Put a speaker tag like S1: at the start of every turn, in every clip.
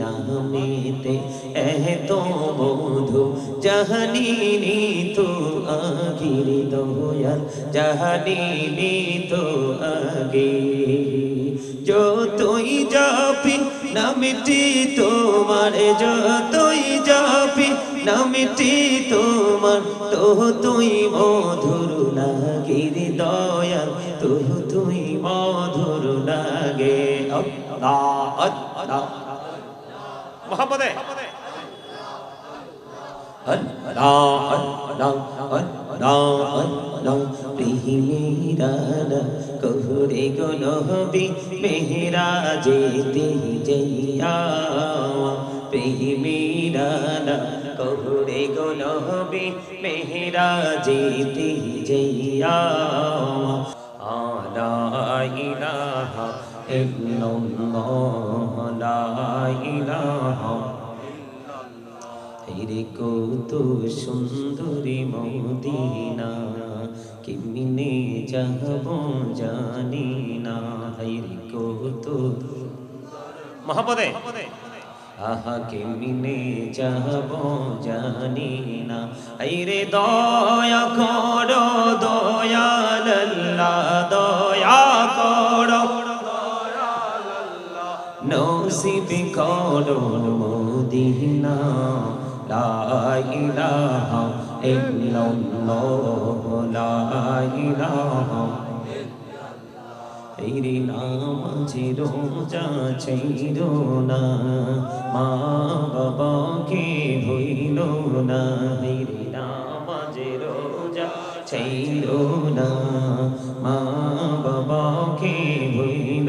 S1: নামেতে এত মধু জাহানিনি তো আগির দয়াল, জাহানিনি তো আগে যতই যাপি, নামটি তোমার যতই যাপি, নামটি তোমার তো তুই মধুর লাগির দয়াল তো তুই মধুর লাগে। আল্লাহ আল্লাহ।
S2: মোহাম্মদে
S1: কহুরে গনবি মেহরা যেতে জইয়া প্রেমীরানা কহুরে গনবি মেহরা যেতে জইয়া আলা ইলাহা ইল্লাল্লাহ লা ইলাহা রে কত সুন্দরী মদিনা কেমনে যাব জানি না রে কত
S2: মোহাম্মদে
S1: আহা, কেমনে যাব জানি না। রে দয়া করো নসিব করো মদিনা, লা ইলাহা ইল্লাল্লাহ, লা ইলাহা তেরি নামাজে রোজা ছিল না, মা বাবাকে ভইল না। তেরি নামাজে রোজা ছিল না, মা বাবাকে ভইল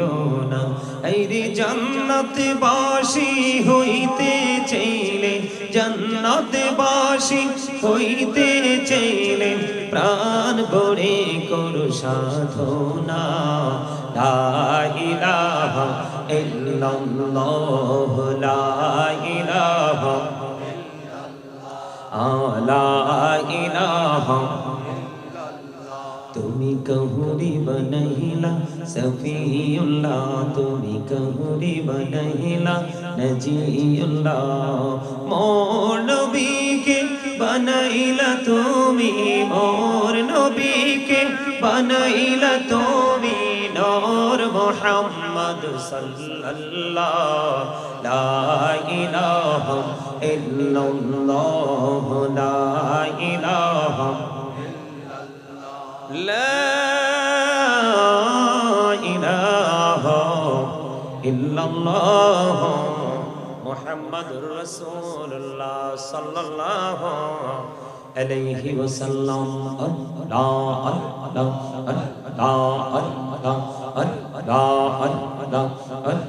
S1: না। এই রে জান্নাত বাসি হইতে চাইলে জান্নাত বাসি হইতে চাইলে প্রাণ বড়ে করো সাধনা। লা ইলাহা ইল্লাল্লাহ, লা ইলাহা আলা ইলাহা কহুরি বনহিলা সফিউল্লাহ তুমি কহুরি বনহিলা নজিউল্লাহ মোর নবীকে বনাইলা তুমি মোর নবীকে বনাইলা তুমি নূর মুহাম্মদ সাল্লাল্লাহ লা ইলাহা ইল্লাল্লাহ লা ইলাহা لا إله إلا الله محمد رسول الله صلى الله عليه وسلم. الله. الله. الله. الله الله.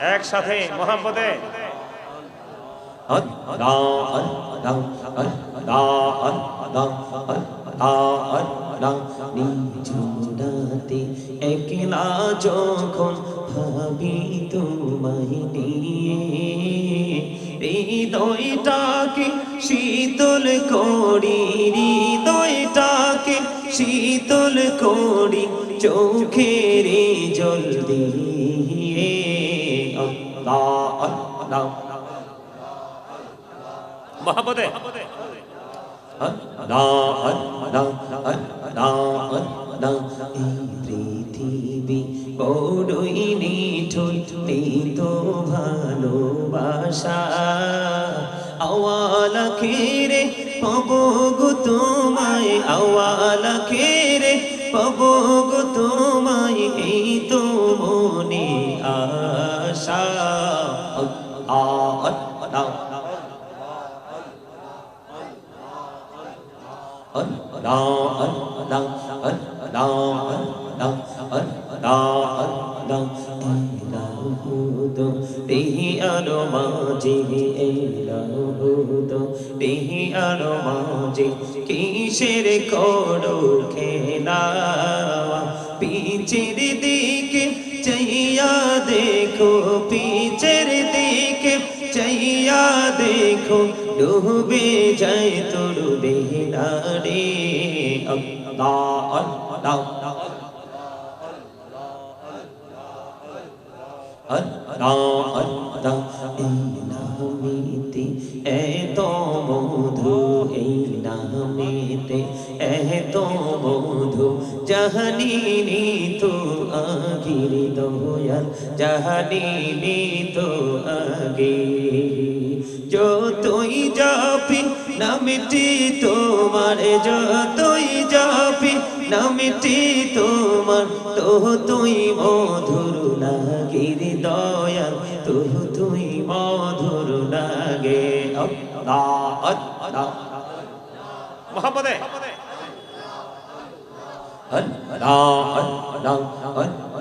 S2: একসাথে মোহাম্মদে।
S1: একলা যখন ভাবি তোমায় নিয়ে, হৃদয়টাকে শীতল করি, হৃদয়টাকে শীতল করি, চোখের জল দিয়ে। আল্লাহ আল্লাহ
S2: মোহাম্মদে
S1: পৃথিবী বড়ই নিঠুর তো ভালোবাসা আওয়ালা খেরে পাব তোমায় আওয়ালা খেরে গো তোমায় এই তো দেহি আলো মাঝে এলাহুদ দেহি আলো মাঝে কিসের করো খেলা? পিছের দিকে চাইয়া দেখো পিছের দিকে চাইয়া দেখো ডুবে যায় তোর বেহনা রে আল্লাহ আল্লাহ আল্লাহ আল্লাহ এই নামেতে এত মধু এই নামেতে এত মধু জাহানিনি তো আগির দয়াল জাহানিনি তো আগে যতই যাপি নামটি তোমার যতই যাপি নামটি তোমার। তো তুই মধুর লাগির দয়াল তো তুই মধুর লাগে আল্লাহ আল্লাহ।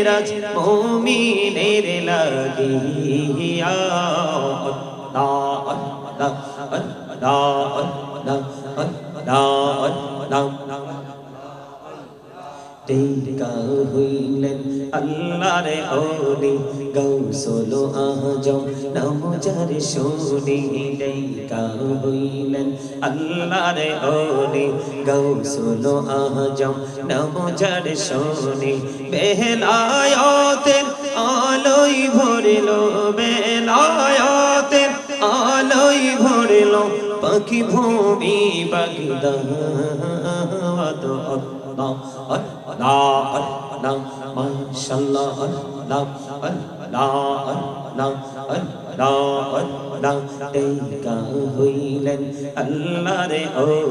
S1: মেরাজ মুমিনের লাগিয়া। আল্লাহ আল্লাহ আল্লাহ আল্লাহ আল্লাহ আল্লাহ। টেকা হইলেন আল্লাহর ওলি গৌসল আজম। যার শুনি টেকা হইলেন আল্লাহর ওলি গৌসল আজম, নাম যার শুনি বেহলায়তের আলোই ভরিল বেলায়তের আলোই ভরিল পাখি ভূমি বাগদা আল্লাহ আল্লাহ আল্লাহ মাশাআল্লাহ আল্লাহ আল্লাহ আল্লাহ আল্লাহ টেকা হইলেন আল্লাহর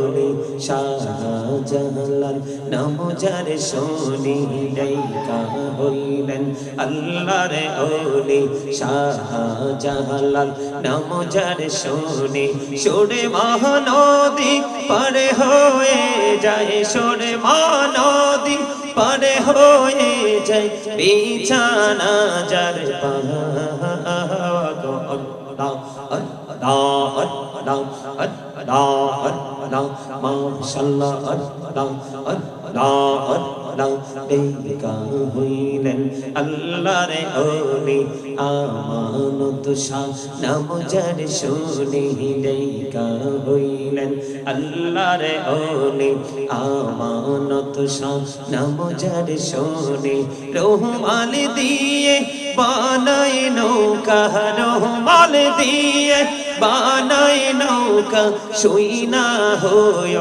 S1: ওলি শাহজালাল। নাম যার শুনি টেকা হইলেন আল্লাহর ওলি শাহজালাল। নাম যার শুনি সুরে মহানদী পারে হয়ে যায়, সুরে মহানদী পারে হয়ে যায়। বিছানা যার আল্লাহ আল্লাহ আল্লাহ আল্লাহ আল্লাহ মাশাআল্লাহ আল্লাহ আল্লাহ আল্লাহ বেকা হইলেন আল্লাহর ওলি আমানত শাহ নাম যার শুনি বেকা হইলেন আল্লাহর ওলি আমানত শাহ নাম যার শুনি রহমাল দিয়ে বানাই নৌকা রহমাল দিয়ে বানাই নৌকা শুই না হয়